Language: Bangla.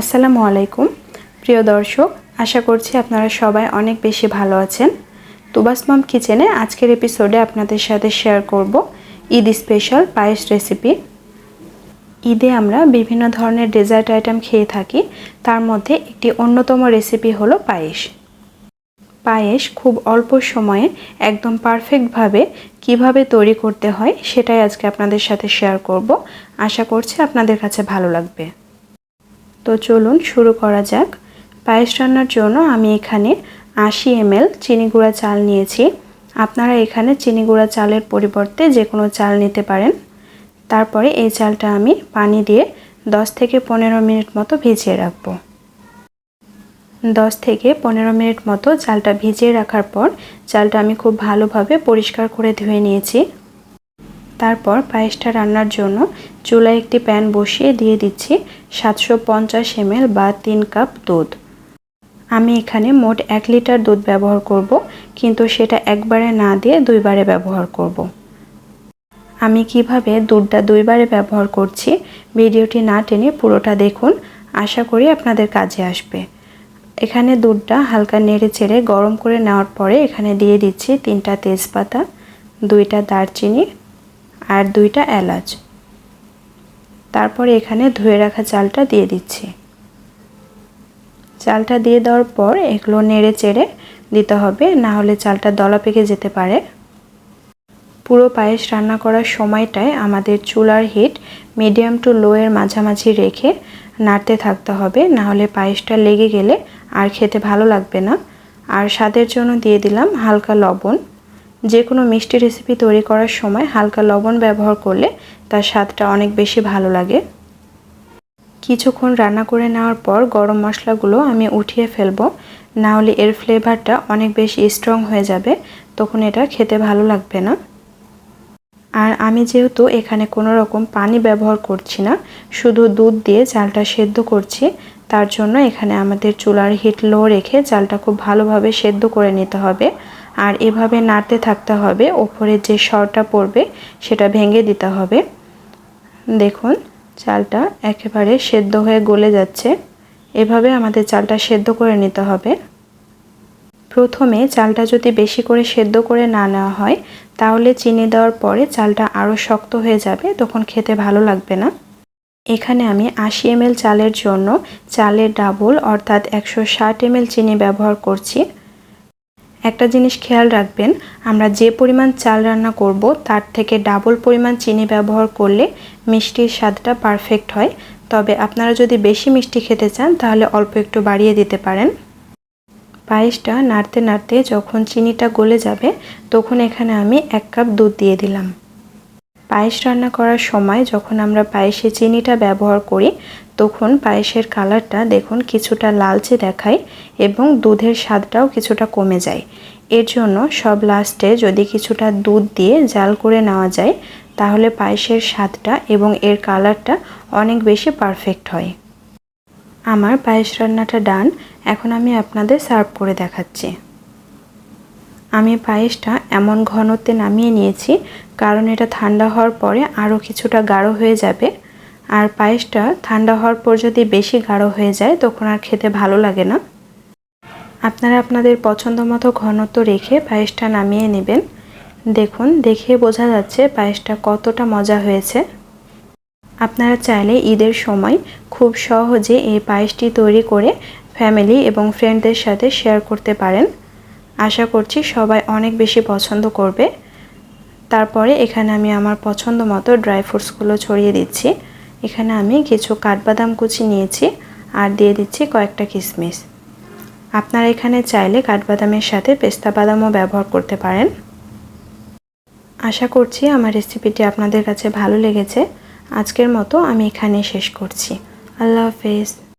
আসসালামু আলাইকুম। প্রিয় দর্শক, আশা করছি আপনারা সবাই অনেক বেশি ভালো আছেন। তুবাস মাম কিচেনে আজকের এপিসোডে আপনাদের সাথে শেয়ার করব ঈদ স্পেশাল পায়েস রেসিপি। ঈদে আমরা বিভিন্ন ধরনের ডেজার্ট আইটেম খেয়ে থাকি, তার মধ্যে একটি অন্যতম রেসিপি হলো পায়েস। পায়েস খুব অল্প সময়ে একদম পারফেক্টভাবে কীভাবে তৈরি করতে হয়, সেটাই আজকে আপনাদের সাথে শেয়ার করব। আশা করছি আপনাদের কাছে ভালো লাগবে। তো চলুন শুরু করা যাক। পায়েস রান্নার জন্য আমি এখানে আশি এমএল চিনি গুঁড়া চাল নিয়েছি। আপনারা এখানে চিনি গুঁড়া চালের পরিবর্তে যে কোনো চাল নিতে পারেন। তারপরে এই চালটা আমি পানি দিয়ে 10 থেকে পনেরো মিনিট মতো ভিজিয়ে রাখব। 10 থেকে পনেরো মিনিট মতো চালটা ভিজিয়ে রাখার পর চালটা আমি খুব ভালোভাবে পরিষ্কার করে ধুয়ে নিয়েছি। তারপর পায়েসটা রান্নার জন্য চুলায় একটি প্যান বসিয়ে দিয়ে দিচ্ছি সাতশো পঞ্চাশ এমএল বা তিন কাপ দুধ আমি এখানে মোট এক লিটার দুধ ব্যবহার করব, কিন্তু সেটা একবারে না দিয়ে দুইবারে ব্যবহার করব। আমি কীভাবে দুধটা দুইবারে ব্যবহার করছি ভিডিওটি না টেনে পুরোটা দেখুন, আশা করি আপনাদের কাজে আসবে এখানে দুধটা হালকা নেড়ে চেড়ে গরম করে নেওয়ার পরে এখানে দিয়ে দিচ্ছি তিনটা তেজপাতা, দুইটা দারচিনি আর দুইটা এলাচ। তারপরে এখানে ধুয়ে রাখা চালটা দিয়ে দিচ্ছি। চালটা দিয়ে দেওয়ার পর এগুলো নেড়ে চেড়ে দিতে হবে, না হলে চালটা দলা পেকে যেতে পারে। পুরো পায়েস রান্না করার সময়টায় আমাদের চুলার হিট মিডিয়াম টু লো এর মাঝামাঝি রেখে নাড়তে থাকতে হবে, না হলে পায়েসটা লেগে গেলে আর খেতে ভালো লাগবে না। আর স্বাদের জন্য দিয়ে দিলাম হালকা লবণ। যে কোনো মিষ্টি রেসিপি তৈরি করার সময় হালকা লবণ ব্যবহার করলে তার স্বাদটা অনেক বেশি ভালো লাগে। কিছুক্ষণ রান্না করে নেওয়ার পর গরম মশলাগুলো আমি উঠিয়ে ফেলব। না হলে এর ফ্লেভারটা অনেক বেশি স্ট্রং হয়ে যাবে, তখন এটা খেতে ভালো লাগবে না। আর আমি যেহেতু এখানে কোনো রকম পানি ব্যবহার করছি না, শুধু দুধ দিয়ে চালটা সেদ্ধ করছি, তার জন্য এখানে আমাদের চুলার হিট লো রেখে চালটা খুব ভালোভাবে সেদ্ধ করে নিতে হবে। আর এভাবে নাড়তে থাকতে হবে। ওপরে যে সরটা পড়বে, সেটা ভেঙে দিতে হবে। দেখুন, চালটা একেবারে সেদ্ধ হয়ে গলে যাচ্ছে। এভাবে আমাদের চালটা সেদ্ধ করে নিতে হবে। প্রথমে চালটা যদি বেশি করে সেদ্ধ করে না নেওয়া হয়, তাহলে চিনি দেওয়ার পরে চালটা আরও শক্ত হয়ে যাবে, তখন খেতে ভালো লাগবে না। এখানে আমি আশি এম চালের জন্য চালের ডাবল অর্থাৎ একশো ষাট এম চিনি ব্যবহার করছি। একটা জিনিস খেয়াল রাখবেন, আমরা যে পরিমাণ চাল রান্না করব, তার থেকে ডাবল পরিমাণ চিনি ব্যবহার করলে মিষ্টির স্বাদটা পারফেক্ট হয়। তবে আপনারা যদি বেশি মিষ্টি খেতে চান, তাহলে অল্প একটু বাড়িয়ে দিতে পারেন। পায়েসটা নাড়তে নাড়তে যখন চিনিটা গলে যাবে, তখন এখানে আমি এক কাপ দুধ দিয়ে দিলাম। পায়েস রান্না করার সময় যখন আমরা পায়েসে চিনিটা ব্যবহার করি, তখন পায়েসের কালারটা দেখুন কিছুটা লালচে দেখায় এবং দুধের স্বাদটাও কিছুটা কমে যায়। এর জন্য সব লাস্টে যদি কিছুটা দুধ দিয়ে জাল করে নেওয়া যায়, তাহলে পায়েসের স্বাদটা এবং এর কালারটা অনেক বেশি পারফেক্ট হয়। আমার পায়েস রান্নাটা ডান, এখন আমি আপনাদের সার্ভ করে দেখাচ্ছি। আমি পায়েসটা এমন ঘনত্বে নামিয়ে নিয়েছি, কারণ এটা ঠান্ডা হওয়ার পরে আরও কিছুটা গাঢ় হয়ে যাবে। আর পায়েসটা ঠান্ডা হওয়ার পর যদি বেশি গাঢ় হয়ে যায়, তখন আর খেতে ভালো লাগে না। আপনারা আপনাদের পছন্দ মতো ঘনত্ব রেখে পায়েসটা নামিয়ে নেবেন। দেখুন, দেখে বোঝা যাচ্ছে পায়েসটা কতটা মজা হয়েছে। আপনারা চাইলে ঈদের সময় খুব সহজে এই পায়েসটি তৈরি করে ফ্যামিলি এবং ফ্রেন্ডদের সাথে শেয়ার করতে পারেন। আশা করছি সবাই অনেক বেশি পছন্দ করবে। তারপরে এখানে আমি আমার পছন্দ মতো ড্রাই ফ্রুটসগুলো ছড়িয়ে দিচ্ছি। এখানে আমি কিছু কাঠবাদাম কুচি নিয়েছি আর দিয়ে দিচ্ছি কয়েকটা কিশমিশ আপনারা এখানে চাইলে কাঠবাদামের সাথে পেস্তা বাদামও ব্যবহার করতে পারেন। আশা করছি আমার রেসিপিটি আপনাদের কাছে ভালো লেগেছে। আজকের মতো আমি এখানে শেষ করছি। আল্লাহ হাফেজ।